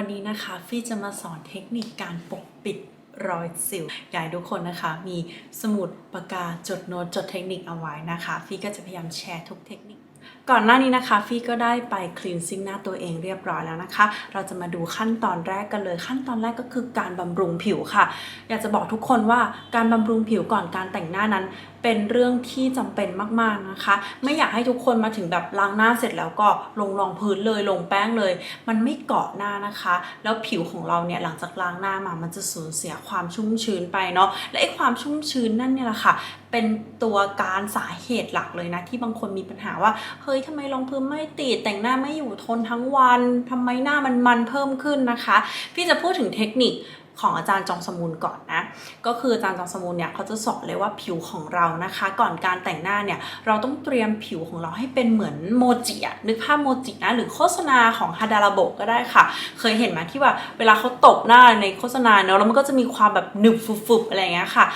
วันนี้นะคะฟี่จะมาสอนเทคนิคการปกปิดรอยสิวอยากให้ทุกคนนะคะ มีสมุดปากกาจดโน้ตจดเทคนิคเอาไว้นะคะ ฟี่ก็จะพยายามแชร์ทุกเทคนิค ก่อนหน้านี้นะคะ ฟี่ก็ได้ไปคลีนซิ่งหน้าตัวเองเรียบร้อยแล้วนะคะ เราจะมาดูขั้นตอนแรกกันเลย ขั้นตอนแรกก็คือการบำรุงผิวค่ะ อยากจะบอกทุกคนว่าการบำรุงผิวก่อนการแต่งหน้านั้นเป็นเรื่องที่จำเป็นมากๆนะคะ ไม่อยากให้ทุกคนมาถึงแบบล้างหน้าเสร็จแล้วก็ลงรองพื้นเลยลงแป้งเลย มันไม่เกาะหน้านะคะ แล้วผิวของเราเนี่ยหลังจากล้างหน้ามามันจะสูญเสียความชุ่มชื้นไปเนาะและไอ้ความชุ่มชื้นนั่นเนี่ยแหละค่ะ เป็นตัวการสาเหตุหลักเลยนะที่บางคนมีปัญหาว่าเฮ้ยทำไมรองพื้นไม่ติดแต่งหน้าไม่อยู่ทนทั้งวันทำไมหน้ามันมันเพิ่มขึ้นนะคะ พี่จะพูดถึงเทคนิค ของอาจารย์จองสมุนก่อนนะ ก็คืออาจารย์จองสมุนเนี่ยเขาจะสอนเลยว่าผิวของเรานะคะ ก่อนการแต่งหน้าเนี่ยเราต้องเตรียมผิวของเราให้เป็นเหมือนโมจิอะนึกภาพโมจินะหรือโฆษณาของฮาดาราโบก็ได้ค่ะ เคยเห็นไหมที่ว่าเวลาเขาตบหน้าในโฆษณาเนอะแล้วมันก็จะมีความแบบหนึบฟุบๆอะไรอย่างเงี้ยค่ะ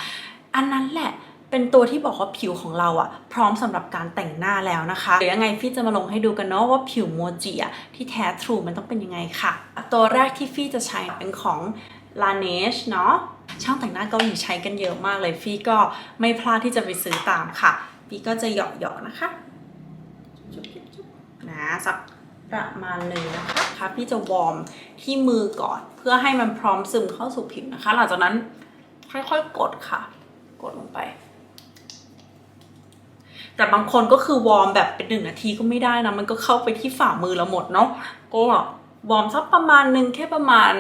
อันนั้นแหละเป็นตัวที่บอกว่าผิวของเราอะพร้อมสำหรับการแต่งหน้าแล้วนะคะเดี๋ยวยังไงฟี่จะมาลงให้ดูกันเนาะว่าผิวโมจิอะที่แท้ทรูมันต้องเป็นยังไงค่ะ ตัวแรกที่ฟี่จะใช้เป็นของ Laneige เนาะช่างแต่งหน้าเกาหลีใช้กันเยอะมากเลยฟี่ก็ไม่พลาดที่จะไปซื้อตามค่ะฟี่ก็จะเหยาะๆนะคะนะสักประมาณหนึ่งนะคะคะพี่จะวอร์มที่มือก่อน เพื่อให้มันพร้อมซึมเข้าสู่ผิวนะคะ หลังจากนั้นค่อยๆกดค่ะ กดลงไป แต่บางคนก็คือวอร์มแบบเป็นหนึ่งนาทีก็ไม่ได้นะ มันก็เข้าไปที่ฝ่ามือเราหมดเนาะก็วอร์มสักประมาณหนึ่งแค่ประมาณ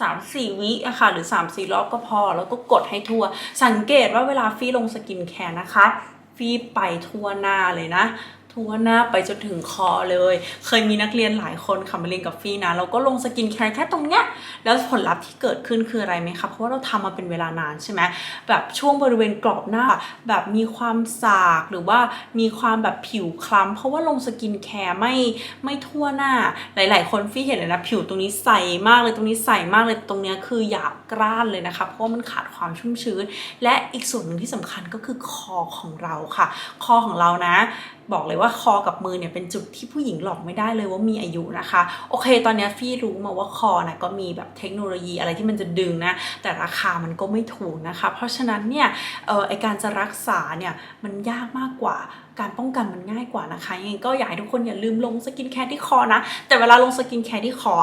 สามสี่วิอะค่ะหรือสามสี่รอบก็พอ แล้วก็กดให้ทั่ว สังเกตว่าเวลาฟี่ลงสกินแคร์นะคะ ฟี่ไปทั่วหน้าเลยนะ ทั่วหน้าไปจนถึงคอเลย เคยมีนักเรียนหลายคนค่ะมาเรียนกับฟี่นะเราก็ลงสกินแคร์แค่ตรงเนี้ยแล้วผลลัพธ์ที่เกิดขึ้นคืออะไรไหมคะเพราะว่าเราทำมาเป็นเวลานานใช่ไหมแบบช่วงบริเวณกรอบหน้า แบบมีความสากหรือว่ามีความแบบผิวคล้ำเพราะว่าลงสกินแคร์ไม่ไม่ทั่วหน้าหลาย ๆ คนฟี่เห็นเลยนะผิวตรงนี้ใสมากเลยตรงนี้ใสมากเลยตรงเนี้ยคือหยาบกร้านเลยนะคะเพราะว่ามันขาดความชุ่มชื้น และอีกส่วนหนึ่งที่สำคัญก็คือคอของเราค่ะ คอของเรานะบอกเลยว่าคอกับมือเนี่ยเป็นจุดที่ผู้หญิงหลอกไม่ได้เลยว่ามีอายุนะคะ โอเค ตอนนี้ฟี่รู้มาว่าคอนะก็มีแบบเทคโนโลยีอะไรที่มันจะดึงนะ แต่ราคามันก็ไม่ถูกนะคะ เพราะฉะนั้นเนี่ยเออไอการจะรักษาเนี่ยมันยากมากกว่าการป้องกันมันง่ายกว่านะคะยังไงก็อยากให้ทุกคนอย่าลืมลงสกินแคร์ที่คอนะ แต่เวลาลงสกินแคร์ที่คอ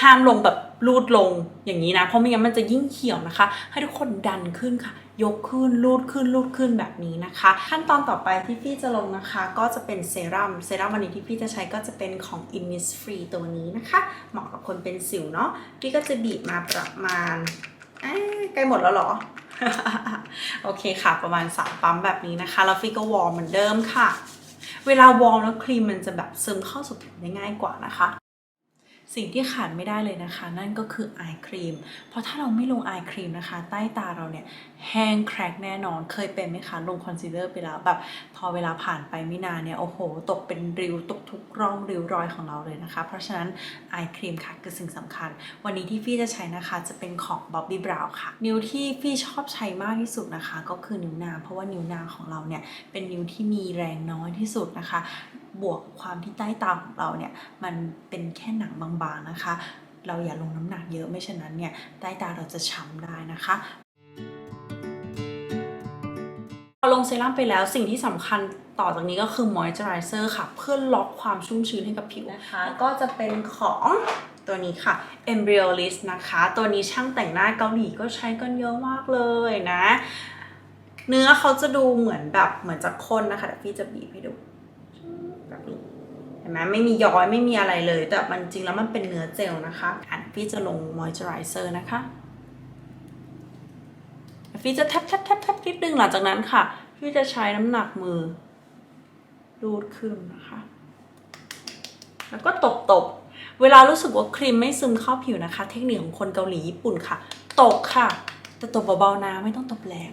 ห้ามลงแบบรูดลงอย่างนี้นะ เพราะไม่งั้นมันจะยิ่งเขียวนะคะ ให้ทุกคนดันขึ้นค่ะ ยกขึ้นรูดขึ้นรูดขึ้นแบบนี้นะคะ ขั้นตอนต่อไปที่พี่จะลงนะคะ ก็จะเป็นเซรั่มเซรั่มวันนี้ที่พี่จะใช้ก็จะเป็นของ Innisfree ตัวนี้นะคะ เหมาะกับคนเป็นสิวเนาะพี่ก็จะบีบมาประมาณเอ้ยใกล้หมดแล้วเหรอ โอเคค่ะ ประมาณสามปั๊มแบบนี้นะคะ แล้วฟี่ก็วอร์มเหมือนเดิมค่ะ เวลาวอร์มแล้วครีมมันจะแบบซึมเข้าสู่ผิวได้ง่ายกว่านะคะ สิ่งที่ขาดไม่ได้เลยนะคะ นั่นก็คืออายครีม เพราะถ้าเราไม่ลงอายครีมนะคะ ใต้ตาเราเนี่ยแห้งแครกแน่นอน เคยเป็นไหมคะลงคอนซีลเลอร์ไปแล้วแบบพอเวลาผ่านไปไม่นานเนี่ยโอ้โห ตกเป็นริ้วตกทุกร่องริ้วรอยของเราเลยนะคะ เพราะฉะนั้นอายครีมค่ะคือสิ่งสำคัญ วันนี้ที่ฟี่จะใช้นะคะจะเป็นของ Bobbi Brown ค่ะ นิ้วที่ฟี่ชอบใช้มากที่สุดนะคะ ก็คือนิ้วนางเพราะว่านิ้วนางของเราเนี่ยเป็นนิ้วที่มีแรงน้อยที่สุดนะคะ บวกความที่ใต้ตาของเราเนี่ยมันเป็นแค่หนังบางๆนะคะ เราอย่าลงน้ำหนักเยอะไม่ฉะนั้นเนี่ยใต้ตาเราจะช้ำได้นะคะพอลงเซรั่มไปแล้วสิ่งที่สำคัญต่อจากนี้ก็คือมอยเจอไรเซอร์ค่ะ เพื่อล็อกความชุ่มชื้นให้กับผิวนะคะ ก็จะเป็นของตัวนี้ค่ะ Embryolist นะคะ ตัวนี้ช่างแต่งหน้าเกาหลีก็ใช้กันเยอะมากเลยนะ เนื้อเขาจะดูเหมือนแบบเหมือนจะข้นนะคะแต่พี่จะบีบให้ดู ห็นไหมไม่มีย้อยไม่มีอะไรเลย แต่มันจริงแล้วมันเป็นเนื้อเจลนะคะอันพี่จะลงมอยเจอไรเซอร์นะคะพี่จะแทบแทบแทบแทบนิดนึงหลังจากนั้นค่ะ พี่จะใช้น้ำหนักมือ รูดขึ้นนะคะ แล้วก็ตบตบเวลารู้สึกว่าครีมไม่ซึมเข้าผิวนะคะ เทคนิคของคนเกาหลีญี่ปุ่นค่ะ ตบค่ะ แต่ตบเบาๆนะไม่ต้องตบแรง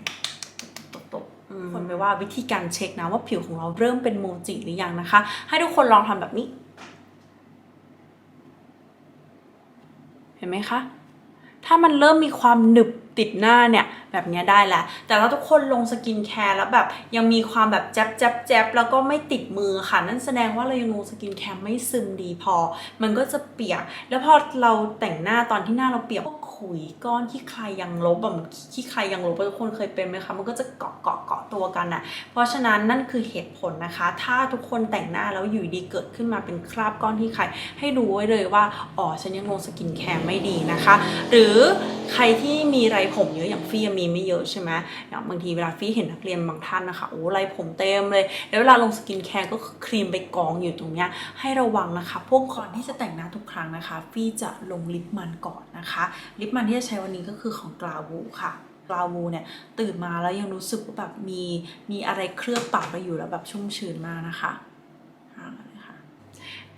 คนไปว่าวิธีการเช็คนะว่าผิวของเราเริ่มเป็นโมจิหรือยังนะคะ ให้ทุกคนลองทำแบบนี้ เห็นไหมคะ ถ้ามันเริ่มมีความหนึบติดหน้าเนี่ยแบบนี้ได้แหละ แต่ถ้าทุกคนลงสกินแคร์แล้วแบบยังมีความแบบแจ๊บแจ๊บแจ๊บแล้วก็ไม่ติดมือค่ะ นั่นแสดงว่าเรายังลงสกินแคร์ไม่ซึมดีพอ มันก็จะเปียก แล้วพอเราแต่งหน้าตอนที่หน้าเราเปียก ขุยก้อนที่ใครยังลบแบบที่ใครยังลบทุกคนเคยเป็นไหมคะมันก็จะเกาะเกาะเกาะตัวกันอะเพราะฉะนั้นนั่นคือเหตุผลนะคะ ถ้าทุกคนแต่งหน้าแล้วอยู่ดีเกิดขึ้นมาเป็นคราบก้อนที่ใคร ให้รู้ไว้เลยว่าอ๋อฉันยังลงสกินแคร์ไม่ดีนะคะ หรือใครที่มีไรผมเยอะอย่างฟี่มีไม่เยอะใช่ไหมอย่างบางทีเวลาฟี่เห็นนักเรียนบางท่านนะคะโอ้ไรผมเต็มเลย แล้วเวลาลงสกินแคร์ก็คือครีมไปกองอยู่ตรงเนี้ยให้ระวังนะคะ พวกก่อนที่จะแต่งหน้าทุกครั้งนะคะ ฟี่จะลงลิปมันก่อนนะคะลิปมันที่จะใช้วันนี้ก็คือของกลาวูค่ะกลาวูเนี่ยตื่นมาแล้วยังรู้สึกว่าแบบมีมีอะไรเคลือบปากเราอยู่แล้วแบบชุ่มชื้นมากนะคะเอาเลยค่ะ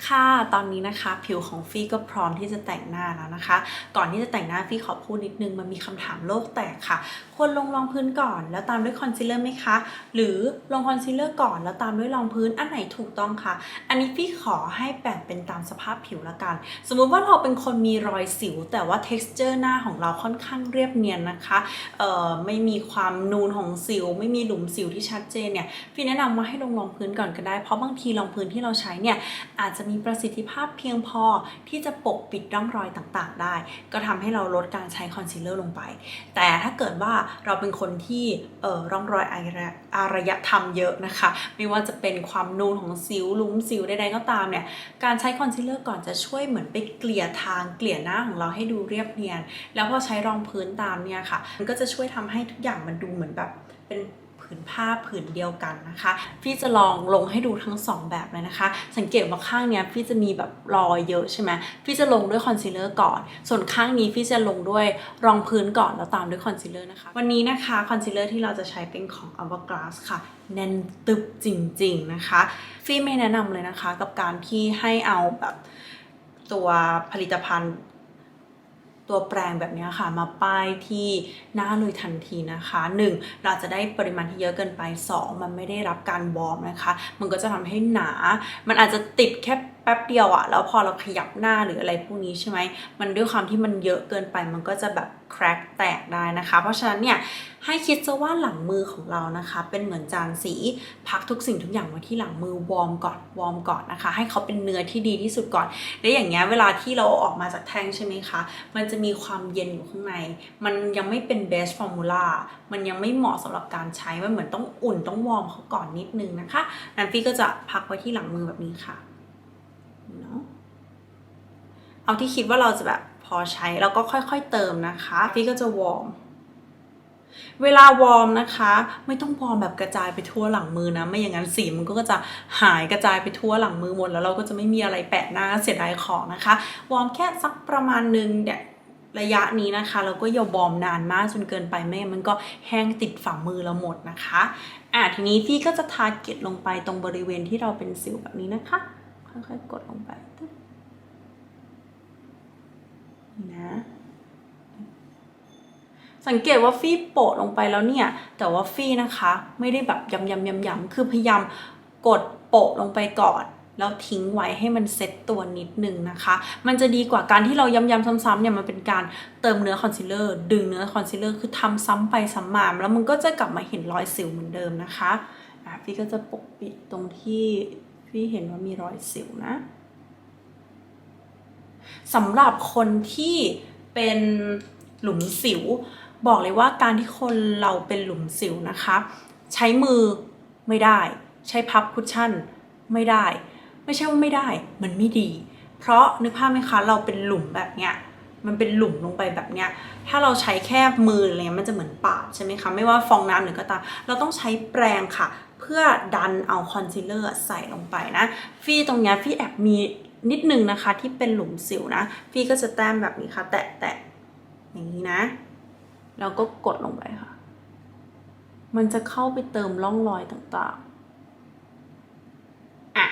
ค่ะตอนนี้นะคะผิวของฟี่ก็พร้อมที่จะแต่งหน้าแล้วนะคะ ก่อนที่จะแต่งหน้าฟี่ขอพูดนิดนึงมันมีคำถามโลกแตกค่ะ ควรลงรองพื้นก่อน แล้วตามด้วยคอนซีลเลอร์ไหมคะ หรือลงคอนซีลเลอร์ก่อน แล้วตามด้วยรองพื้นอันไหนถูกต้องคะอันนี้ฟี่ขอให้แบ่งเป็นตามสภาพผิวละกัน สมมุติว่าเราเป็นคนมีรอยสิว แต่ว่า texture หน้าของเราค่อนข้างเรียบเนียนนะคะเอ่อไม่มีความนูนของสิว ไม่มีหลุมสิวที่ชัดเจนเนี่ยฟี่แนะนำว่าให้ลงรองพื้นก่อนก็ได้เพราะบางทีรองพื้นที่เราใช้เนี่ยอาจจะมีีประสิทธิภาพเพียงพอที่จะปกปิดร่องรอยต่างๆ ได้ ก็ทำให้เราลดการใช้คอนซีลเลอร์ลงไป แต่ถ้าเกิดว่าเราเป็นคนที่เอ่อร่องรอยอารยอารยธรรมเยอะนะคะ ไม่ว่าจะเป็นความนูนของสิวลุมสิวใดๆก็ตามเนี่ยการใช้คอนซีลเลอร์ก่อนจะช่วยเหมือนไปเกลี่ยทางเกลี่ยหน้าของเราให้ดูเรียบเนียน แล้วพอใช้รองพื้นตามเนี่ยค่ะ มันก็จะช่วยทำให้ทุกอย่างมันดูเหมือนแบบเป็น นผ้าผืนเดียวกันนะคะ พี่จะลองลงให้ดูทั้งสองแบบเลยนะคะ สังเกตว่าข้างเนี้ยพี่จะมีแบบรอยเยอะใช่ไหมพี่จะลงด้วยคอนซีลเลอร์ก่อน ส่วนข้างนี้พี่จะลงด้วยรองพื้นก่อนแล้วตามด้วยคอนซีลเลอร์นะคะ วันนี้นะคะคอนซีลเลอร์ที่เราจะใช้เป็นของ Hourglass ค่ะแน่นตึบจริง ๆ นะคะฟี่ไม่แนะนำเลยนะคะ กับการที่ให้เอาแบบตัวผลิตภัณฑ์ ตัวแปรงแบบนี้ค่ะ มาป้ายที่หน้าเลยทันทีนะคะ 1. เราจะได้ปริมาณที่เยอะเกินไป 2. มันไม่ได้รับการวอร์มนะคะ มันก็จะทำให้หนา มันอาจจะติดแค่แป๊บเดียวอะแล้วพอเราขยับหน้าหรืออะไรพวกนี้ใช่ไหมมันด้วยความที่มันเยอะเกินไปมันก็จะแบบแครกแตกได้นะคะ เพราะฉะนั้นเนี่ยให้คิดซะว่าหลังมือของเรานะคะ เป็นเหมือนจานสีพักทุกสิ่งทุกอย่างไว้ที่หลังมือวอร์มก่อนวอร์มก่อนนะคะ ให้เขาเป็นเนื้อที่ดีที่สุดก่อน และอย่างเงี้ยเวลาที่เราออกมาจากแท่งใช่ไหมคะมันจะมีความเย็นอยู่ข้างใน มันยังไม่เป็น best formula มันยังไม่เหมาะสำหรับการใช้มันเหมือนต้องอุ่นต้องวอร์มเขาก่อนนิดนึงนะคะนันฟี่ก็จะพักไว้ที่หลังมือแบบนี้ค่ะ เนาะเอาที่คิดว่าเราจะแบบพอใช้แล้วก็ค่อยๆเติมนะคะฟี่ก็จะวอร์มเวลาวอร์มนะคะ ไม่ต้องวอร์มแบบกระจายไปทั่วหลังมือนะ ไม่อย่างนั้นสีมันก็จะหายกระจายไปทั่วหลังมือหมดแล้วเราก็จะไม่มีอะไรแปะหน้าเสียดายของนะคะ วอร์มแค่สักประมาณหนึ่งเนี่ยระยะนี้นะคะแล้วก็อย่าวอร์มนานมากจนเกินไปไม่งั้นมันก็แห้งติดฝ่ามือเราหมดนะคะอะทีนี้พี่ก็จะทาเก็ตลงไปตรงบริเวณที่เราเป็นสิวแบบนี้นะคะ ค่อยๆกดลงไปตึ๊บนะสังเกตว่าฟี่โปะลงไปแล้วเนี่ย แต่ว่าฟี่นะคะไม่ได้แบบยำยำยำยำคือพยายามกดโปะลงไปก่อน แล้วทิ้งไว้ให้มันเซ็ตตัวนิดนึงนะคะ มันจะดีกว่าการที่เราย้ำๆซ้ำๆเนี่ยมันเป็นการเติมเนื้อคอนซีลเลอร์ดึงเนื้อคอนซีลเลอร์คือทำซ้ำไปซ้ำมาแล้วมันก็จะกลับมาเห็นรอยสิวเหมือนเดิมนะคะฟี่ก็จะปกปิดตรงที่ ฟี่เห็นว่ามีรอยสิวนะสำหรับคนที่เป็นหลุมสิว บอกเลยว่าการที่คนเราเป็นหลุมสิวนะคะ ใช้มือไม่ได้ ใช้พับคุชชั่นไม่ได้ ไม่ใช่ว่าไม่ได้ มันไม่ดี เพราะนึกภาพไหมคะเราเป็นหลุมแบบเนี้ยมันเป็นหลุมลงไปแบบเนี้ย ถ้าเราใช้แค่มืออะไรเงี้ยมันจะเหมือนปาดใช่ไหมคะ ไม่ว่าฟองน้ำหรือก็ตาม เราต้องใช้แปรงค่ะ เพื่อดันเอาคอนซีลเลอร์ใส่ลงไปนะฟี่ตรงเนี้ยฟี่แอบมีนิดนึงนะคะที่เป็นหลุมสิวนะ ฟี่ก็จะแต้มแบบนี้ค่ะ แตะแตะอย่างนี้นะ แล้วก็กดลงไปค่ะ มันจะเข้าไปเติมร่องรอยต่างๆอะ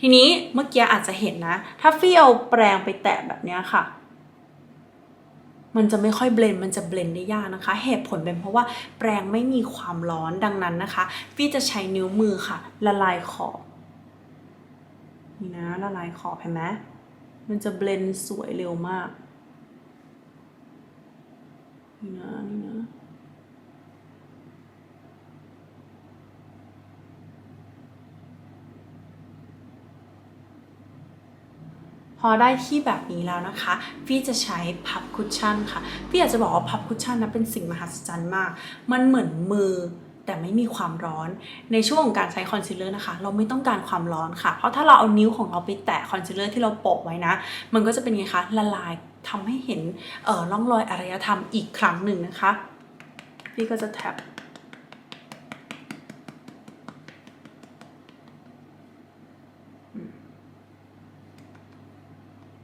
ทีนี้เมื่อกี้อาจจะเห็นนะ ถ้าฟี่เอาแปรงไปแตะแบบเนี้ยค่ะ มันจะไม่ค่อยเบลนมันจะเบลนได้ยากนะคะ เหตุผลเป็นเพราะว่าแปรงไม่มีความร้อนดังนั้นนะคะฟี่จะใช้นิ้วมือค่ะ ละลายขอบนี่นะละลายขอบเห็นไหมมันจะเบลนสวยเร็วมากนี่นะนี่นะ อได้ที่แบบนี้แล้วนะคะพี่จะใช้พับคุชชั่นค่ะพี่อยากจะบอกว่าพับคุชชั่นนะเป็นสิ่งมหัศจรรย์มาก มันเหมือนมือแต่ไม่มีความร้อน ในช่วงของการใช้คอนซีลเลอร์นะคะ เราไม่ต้องการความร้อนค่ะ เพราะถ้าเราเอานิ้วของเราไปแตะคอนซีลเลอร์ที่เราโปะไว้นะ มันก็จะเป็นไงคะ ละลายทำให้เห็นล่อร่องรอยอารยธรรมอีกครั้งหนึ่งนะคะ พี่ก็จะแท็บ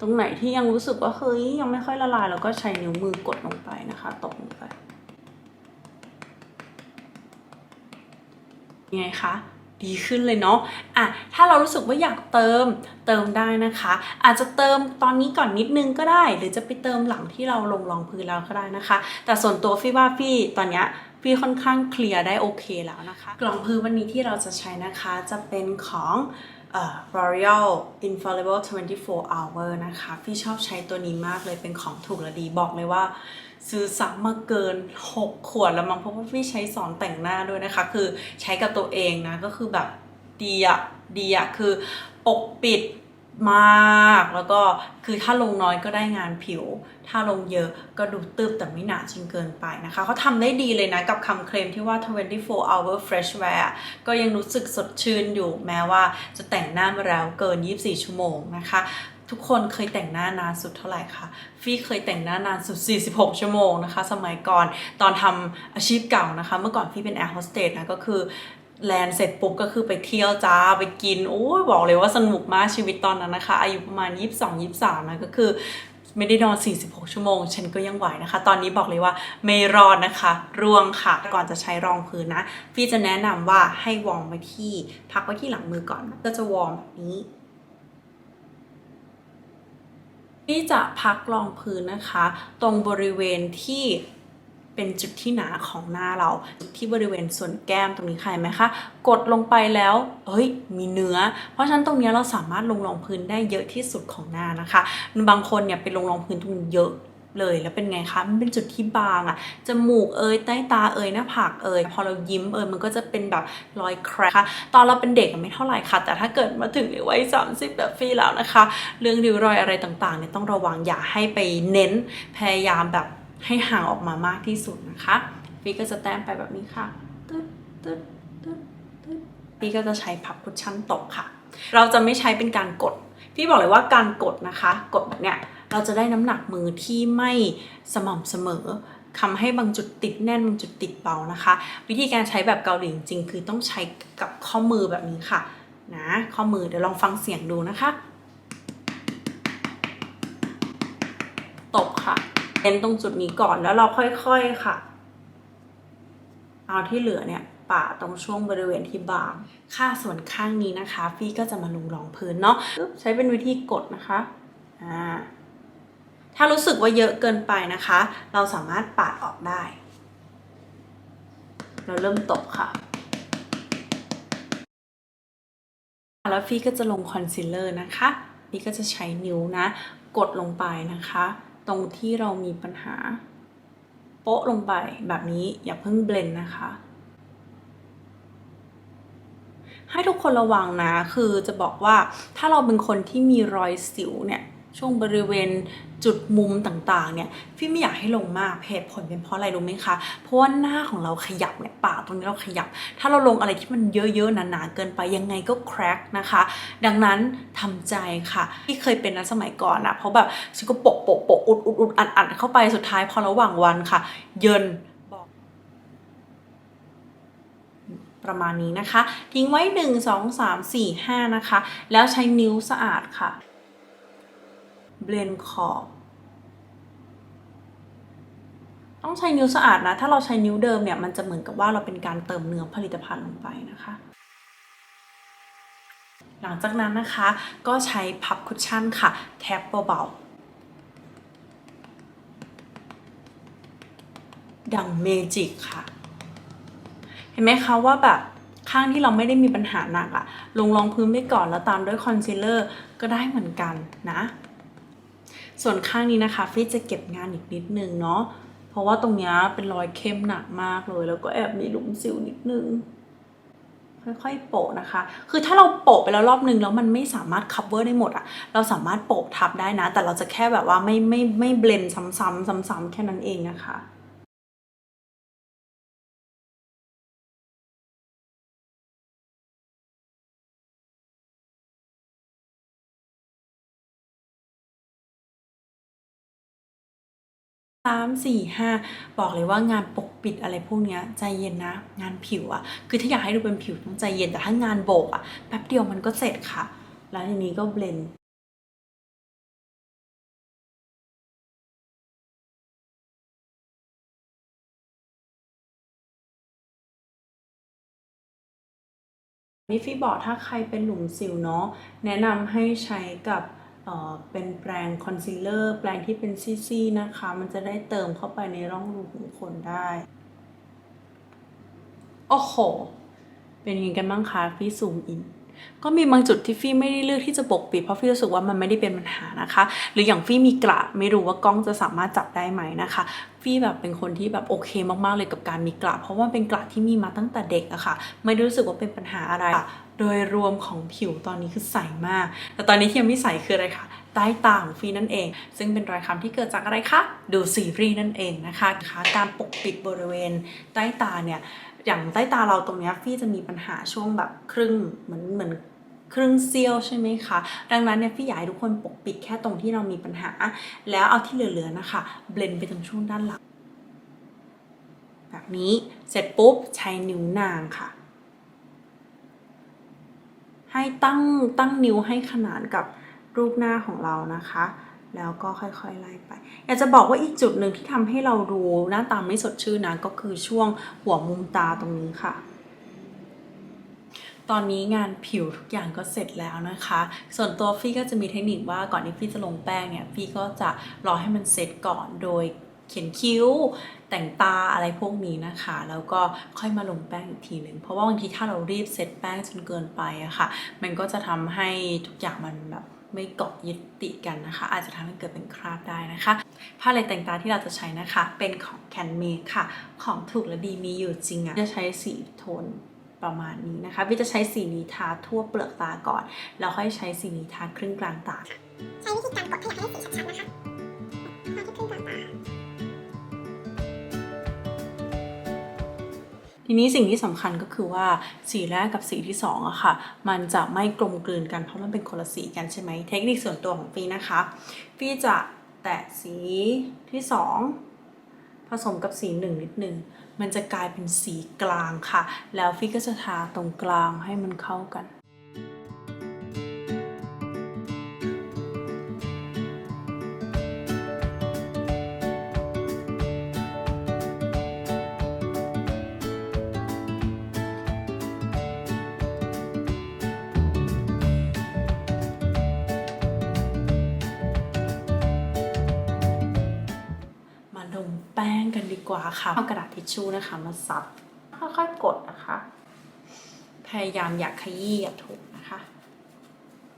ตรงไหนที่ยังรู้สึกว่าเฮ้ยยังไม่ค่อยละลายเราก็ใช้นิ้วมือกดลงไปนะคะ ตบลงไปยังไงคะดีขึ้นเลยเนาะอะถ้าเรารู้สึกว่าอยากเติมเติมได้นะคะ อาจจะเติมตอนนี้ก่อนนิดนึงก็ได้ หรือจะไปเติมหลังที่เราลงรองพื้นแล้วก็ได้นะคะ แต่ส่วนตัวฟี่ว่าฟี่ตอนเนี้ยฟี่ค่อนข้างเคลียร์ได้โอเคแล้วนะคะ กล่องพื้นวันนี้ที่เราจะใช้นะคะจะเป็นของ L'Oreal Infallible 24 Hour นะคะ พี่ชอบใช้ตัวนี้มากเลยเป็นของถูกและดีบอกเลยว่า ซื้อซักมาเกิน 6 ขวดแล้วมั้งเพราะว่าพี่ใช้สอนแต่งหน้าด้วยนะคะ คือใช้กับตัวเองนะ ก็คือแบบดีอะดีอะคือปกปิด มาก แล้วก็คือถ้าลงน้อยก็ได้งานผิว ถ้าลงเยอะก็ดูตึบแต่ไม่หนาจนเกินไปนะคะ เขาทำได้ดีเลยนะกับคำเคลมที่ว่า 24 hour fresh wear ก็ยังรู้สึกสดชื่นอยู่แม้ว่าจะแต่งหน้ามาแล้วเกิน 24 ชั่วโมงนะคะทุกคนเคยแต่งหน้านานสุดเท่าไหร่คะฟี่เคยแต่งหน้านานสุด 46 ชั่วโมงนะคะ สมัยก่อนตอนทำอาชีพเก่านะคะ เมื่อก่อนฟี่เป็นแอร์โฮสเตสนะก็คือ แลนเสร็จปุ๊บก็คือไปเที่ยวจ้าไปกินโอ้ยบอกเลยว่าสนุกมากชีวิตตอนนั้นนะคะ อายุประมาณ 22-23นะก็คือไม่ได้นอน 46 ชั่วโมง ฉันก็ยังไหวนะคะ ตอนนี้บอกเลยว่าไม่รอดนะคะ ร่วงค่ะ ก่อนจะใช้รองพื้นนะ พี่จะแนะนำว่าให้วอร์มไว้ที่ พักไว้ที่หลังมือก่อน ก็จะวอร์มแบบนี้ พี่จะพักรองพื้นนะคะ ตรงบริเวณที่ เป็นจุดที่หนาของหน้าเราที่บริเวณส่วนแก้มตรงนี้ใครไหมคะ กดลงไปแล้วเฮ้ย มีเนื้อ เพราะฉะนั้นตรงเนี้ยเราสามารถลงรองพื้นได้เยอะที่สุดของหน้านะคะ บางคนเนี่ยไปลงรองพื้นตรงนี้เยอะเลยแล้วเป็นไงคะ มันเป็นจุดที่บางอะจมูกเอยใต้ตาเอยหน้าผากเอยพอเรายิ้มเอยมันก็จะเป็นแบบรอยแครกค่ะตอนเราเป็นเด็กไม่เท่าไหร่ค่ะ แต่ถ้าเกิดมาถึงในวัยสามสิบแบบฟรีแล้วนะคะ เรื่องริ้วรอยอะไรต่างๆเนี่ยต้องระวังอย่าให้ไปเน้นพยายามแบบ ให้ห่างออกมามากที่สุดนะคะฟีก็จะแต้มไปแบบนี้ค่ะตึ๊ดตึ๊ดตึ๊ดตึ๊ดฟีก็จะใช้พับคุชชั่นตกค่ะ เราจะไม่ใช้เป็นการกดพี่บอกเลยว่าการกดนะคะ กดแบบเนี้ยเราจะได้น้ำหนักมือที่ไม่สม่ำเสมอทำให้บางจุดติดแน่นบางจุดติดเบานะคะ วิธีการใช้แบบเกาหลีจริงๆคือต้องใช้กับข้อมือแบบนี้ค่ะนะข้อมือเดี๋ยวลองฟังเสียงดูนะคะ ตบค่ะ เน้นตรงจุดนี้ก่อนแล้วเราค่อยๆค่ะ เอาที่เหลือเนี่ยปะตรงช่วงบริเวณที่บาง ค่าส่วนข้างนี้นะคะฟี่ก็จะมาลงรองพื้นเนาะใช้เป็นวิธีกดนะคะอ่าถ้ารู้สึกว่าเยอะเกินไปนะคะ เราสามารถปาดออกได้ เราเริ่มตบค่ะ แล้วฟี่ก็จะลงคอนซีลเลอร์นะคะฟี่ก็จะใช้นิ้วนะ กดลงไปนะคะ ตรงที่เรามีปัญหา โป๊ะลงไปแบบนี้อย่าเพิ่งเบลนนะคะ ให้ทุกคนระวังนะ คือจะบอกว่าถ้าเราเป็นคนที่มีรอยสิวเนี่ย ช่วงบริเวณจุดมุมต่างๆเนี่ยพี่ไม่อยากให้ลงมากเหตุผลเป็นเพราะอะไรรู้ไหมคะเพราะว่าหน้าของเราขยับเนี่ยปากตรงนี้เราขยับ ถ้าเราลงอะไรที่มันเยอะๆหนาๆเกินไปยังไงก็แครกนะคะ ดังนั้นทำใจค่ะที่เคยเป็นนะสมัยก่อนนะเพราะแบบฉันก็โปะโปะโปะอุดอุดอุดอัดอัดเข้าไปสุดท้ายพอระหว่างวันค่ะ เยินประมาณนี้นะคะ ทิ้งไว้ 1 2 3 4 5 นะคะ แล้วใช้นิ้วสะอาดค่ะ เบลนขอบต้องใช้นิ้วสะอาดนะ ถ้าเราใช้นิ้วเดิมเนี่ย มันจะเหมือนกับว่าเราเป็นการเติมเนื้อผลิตภัณฑ์ลงไปนะคะ หลังจากนั้นนะคะ ก็ใช้พับคุชชั่นค่ะ แทบเบาๆ ดังเมจิกค่ะ เห็นไหมคะว่าแบบข้างที่เราไม่ได้มีปัญหาหนักอะลงรองพื้นไปก่อนแล้วตามด้วยคอนซีลเลอร์ก็ได้เหมือนกันนะ ส่วนข้างนี้นะคะฟี่จะเก็บงานอีกนิดนึงเนาะเพราะว่าตรงเนี้ยเป็นรอยเข้มหนักมากเลย แล้วก็แอบมีหลุมสิวนิดนึงค่อยๆโปะนะคะ คือถ้าเราโปะไปแล้วรอบนึงแล้วมันไม่สามารถ cover ได้หมดอะเราสามารถโปะทับได้นะ แต่เราจะแค่แบบว่าไม่ไม่ไม่เบลนซ้ำๆซ้ำๆแค่นั้นเองนะคะ สามสี่ห้าบอกเลยว่างานปกปิดอะไรพวกเนี้ยใจเย็นนะ งานผิวอะคือถ้าอยากให้ดูเป็นผิวต้องใจเย็นแต่ถ้างานโบกอะแป๊บเดียวมันก็เสร็จค่ะ แล้วทีนี้ก็เบลนด์นี่ฟี่บอกถ้าใครเป็นหลุมสิวเนาะแนะนำให้ใช้กับ เป็นแปรงคอนซีลเลอร์แปรงที่เป็นซี่ๆนะคะ มันจะได้เติมเข้าไปในร่องรูขุมขนได้ โอ้โห เป็นยังไงกันบ้างคะฟี่ซูมอินก็มีบางจุดที่ฟี่ไม่ได้เลือกที่จะปกปิดเพราะฟี่รู้สึกว่ามันไม่ได้เป็นปัญหานะคะ หรืออย่างฟี่มีกระไม่รู้ว่ากล้องจะสามารถจับได้ไหมนะคะ ฟี่แบบเป็นคนที่แบบโอเคมากๆเลยกับการมีกระเพราะว่าเป็นกระที่มีมาตั้งแต่เด็กอะค่ะ ไม่รู้สึกว่าเป็นปัญหาอะไร โดยรวมของผิวตอนนี้คือใสมาก แต่ตอนนี้ที่ยังไม่ใสคืออะไรคะใต้ตาของฟี่นั่นเอง ซึ่งเป็นรอยคำที่เกิดจากอะไรคะ ดูซีรีส์นั่นเองนะคะคะ การปกปิดบริเวณใต้ตาเนี่ย อย่างใต้ตาเราตรงนี้ฟี่จะมีปัญหาช่วงแบบครึ่งเหมือนเหมือนครึ่งเซียวใช่ไหมคะ ดังนั้นเนี่ยฟี่อยากให้ทุกคนปกปิดแค่ตรงที่เรามีปัญหา แล้วเอาที่เหลือๆนะคะ เบลนไปตรงช่วงด้านหลัง แบบนี้ เสร็จปุ๊บใช้นิ้วนางค่ะ ให้ตั้งตั้งนิ้วให้ขนานกับรูปหน้าของเรานะคะ แล้วก็ค่อยๆไล่ไป อยากจะบอกว่าอีกจุดหนึ่งที่ทำให้เราดูหน้าตาไม่สดชื่นนะก็คือช่วงหัวมุมตาตรงนี้ค่ะตอนนี้งานผิวทุกอย่างก็เสร็จแล้วนะคะ ส่วนตัวฟี่ก็จะมีเทคนิคว่าก่อนที่ฟี่จะลงแป้งเนี่ยฟี่ก็จะรอให้มันเสร็จก่อนโดย เขียนคิ้ว แต่งตาอะไรพวกนี้นะคะ แล้วก็ค่อยมาลงแป้งอีกทีหนึ่งเพราะว่าบางทีถ้าเรารีบเสร็จแป้งจนเกินไปอะค่ะ มันก็จะทำให้ทุกอย่างมันแบบไม่เกาะยึดติดกันนะคะ อาจจะทำให้เกิดเป็นคราบได้นะคะผ้าเลยแต่งตาที่เราจะใช้นะคะ เป็นของแคนเมค่ะ ของถูกและดีมีอยู่จริงอะจะใช้สีโทนประมาณนี้นะคะวิจะใช้สีนี้ทาทั่วเปลือกตาก่อน แล้วค่อยใช้สีนี้ทาครึ่งกลางตา ใช้วิธีการกดขยับให้สีชัดๆนะคะ ทีนี้สิ่งที่สำคัญก็คือว่าสีแรกกับสีที่สองอะค่ะ มันจะไม่กลมกลืนกันเพราะมันเป็นคนละสีกันใช่ไหมเทคนิคส่วนตัวของฟีนะคะฟีจะแตะสีที่สองผสมกับสีหนึ่งนิดนึงมันจะกลายเป็นสีกลางค่ะ แล้วฟีก็จะทาตรงกลางให้มันเข้ากัน ว่าค่ะเอากระดาษทิชชู่นะคะมาซับค่อยๆกดนะคะ พยายามอยากขยี้อย่าถูกนะคะ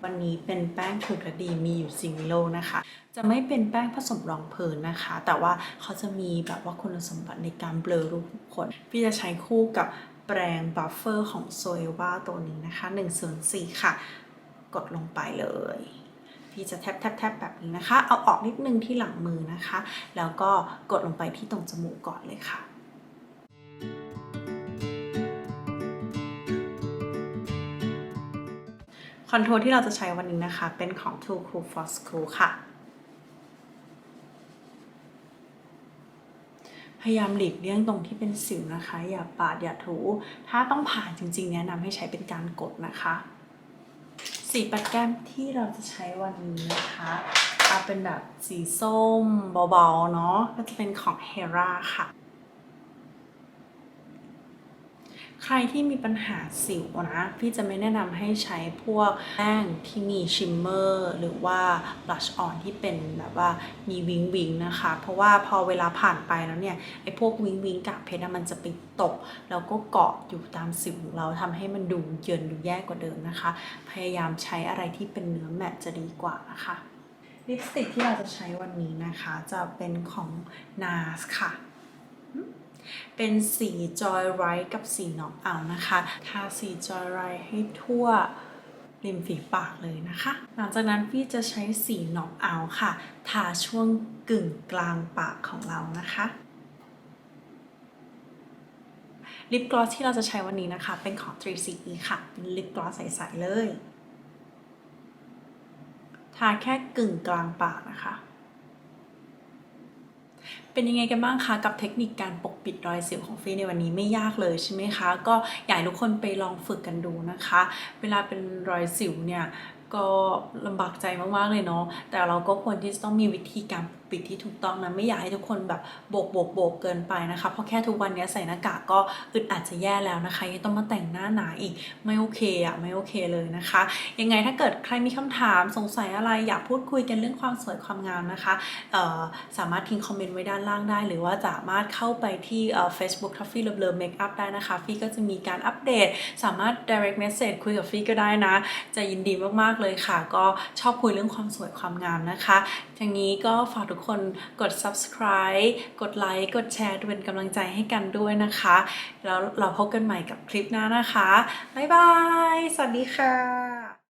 วันนี้เป็นแป้งถูกและดีมีอยู่ซิงโลนะคะ จะไม่เป็นแป้งผสมรองพื้นนะคะ แต่ว่าเขาจะมีแบบว่าคุณสมบัติในการเบลอรูปบุคคลพี่จะใช้คู่กับแปรงบัฟเฟอร์ของโซเอวาตัวนี้นะคะ1ส่วน4ค่ะ กดลงไปเลย พี่จะแทบแทบแทบแบบนี้นะคะ เอาออกนิดนึงที่หลังมือนะคะ แล้วก็กดลงไปที่ตรงจมูกก่อนเลยค่ะคอนโทรที่เราจะใช้วันนี้นะคะ เป็นของ Too Cool for School ค่ะ พยายามหลีกเลี่ยงตรงที่เป็นสิวนะคะ อย่าปาดอย่าถู ถ้าต้องผ่านจริงๆ แนะนำให้ใช้เป็นการกดนะคะ สีปัดแก้มที่เราจะใช้วันนี้นะคะเอาเป็นแบบสีส้มเบาๆเนาะก็จะเป็นของ Hera ค่ะ ใครที่มีปัญหาสิวนะ พี่จะไม่แนะนำให้ใช้พวกแป้งที่มีชิมเมอร์หรือว่าบลัชออนที่เป็นแบบว่ามีวิงวิงนะคะ เพราะว่าพอเวลาผ่านไปแล้วเนี่ยไอ้พวกวิงวิงกากเพชรมันจะไปตก แล้วก็เกาะอยู่ตามสิวของเราทำให้มันดูเยินดูแย่กว่าเดิมนะคะ พยายามใช้อะไรที่เป็นเนื้อแมตต์จะดีกว่านะคะลิปสติกที่เราจะใช้วันนี้นะคะ จะเป็นของ NARS ค่ะ เป็นสีจอยไรท์กับสีน็อกเอานะคะ ทาสีจอยไรท์ให้ทั่วริมฝีปากเลยนะคะ หลังจากนั้นพี่จะใช้สีน็อกเอาค่ะ ทาช่วงกึ่งกลางปากของเรานะคะลิปกลอสที่เราจะใช้วันนี้นะคะ เป็นของ 3CE ค่ะ เป็นลิปกลอสใส ๆ เลย ทาแค่กึ่งกลางปากนะคะ เป็นยังไงกันบ้างคะกับเทคนิคการปกปิดรอยสิวของฟีในวันนี้ไม่ยากเลยใช่ไหมคะ ก็อยากให้ทุกคนไปลองฝึกกันดูนะคะ เวลาเป็นรอยสิวเนี่ยก็ลำบากใจมากๆเลยเนาะแต่เราก็ควรที่จะต้องมีวิธีการป ปิดที่ถูกต้องนะไม่อยากให้ทุกคนแบบโบกโบกโบกเกินไปนะคะเพราะแค่ทุกวันนี้ใส่หน้ากากก็อึดอัดจะแย่แล้วนะคะยังต้องมาแต่งหน้าหนาอีกไม่โอเคอะไม่โอเคเลยนะคะ ยังไงถ้าเกิดใครมีคำถามสงสัยอะไรอยากพูดคุยกันเรื่องความสวยความงามนะคะสามารถทิ้งคอมเมนต์ไว้ด้านล่างได้ หรือว่าสามารถเข้าไปที่เอ่อ Facebook t o f f e e Love Love Makeup ได้นะคะฟี่ก็จะมีการอัปเดต สามารถ direct message คุยกับฟี่ก็ได้นะ จะยินดีมากๆเลยค่ะ ก็ชอบคุยเรื่องความสวยความงามนะคะทีนี้ก็ฝากทุกคนกด subscribe กดไลค์กดแชร์เป็นกำลังใจให้กันด้วยนะคะ แล้วเราพบกันใหม่กับคลิปหน้านะคะ บ๊ายบาย สวัสดีค่ะ